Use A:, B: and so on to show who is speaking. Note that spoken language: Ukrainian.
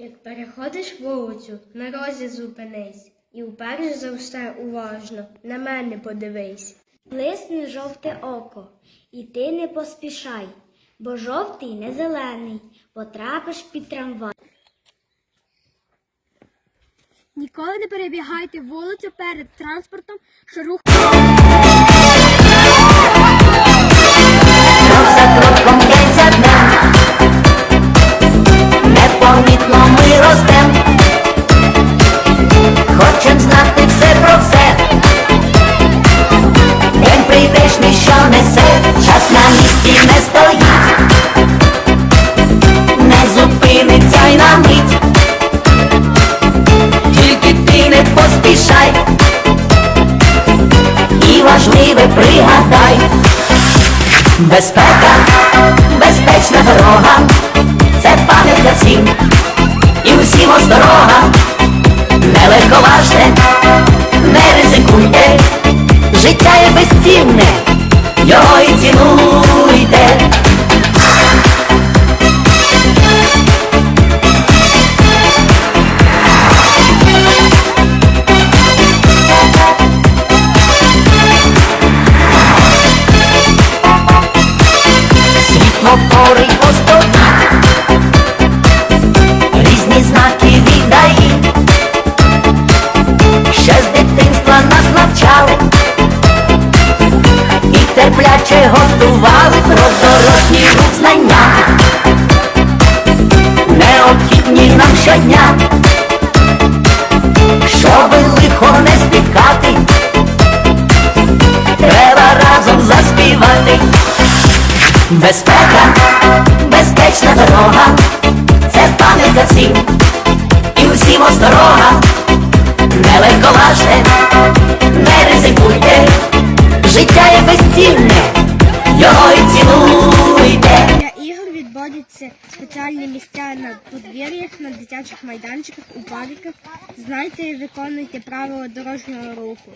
A: Як переходиш вулицю, на розі зупинись, і вперше за все уважно на мене подивись.
B: Блисне жовте око, і ти не поспішай, бо жовтий не зелений, потрапиш під трамвай.
C: Ніколи не перебігайте вулицю перед транспортом, що рух
D: і пригадай. Безпека, безпечна дорога, це пам'ятка всім, і усім оздорога. не легковажте, не ризикуйте, життя є безцінне, його і цінуйте. Світло пори різні знаки віддає, ще з дитинства нас навчали. І терпляче готували про дорожні знання, необхідні нам щодня, Безпека, безпечна дорога, це пам'ятка всім, і усім осторога, не легковажте, не ризикуйте, життя є безцінне, його і цінуйте.
C: для ігор відводяться спеціальні місця на подвір'ях, на дитячих майданчиках, у парках. Знайте і виконуйте правила дорожнього руху.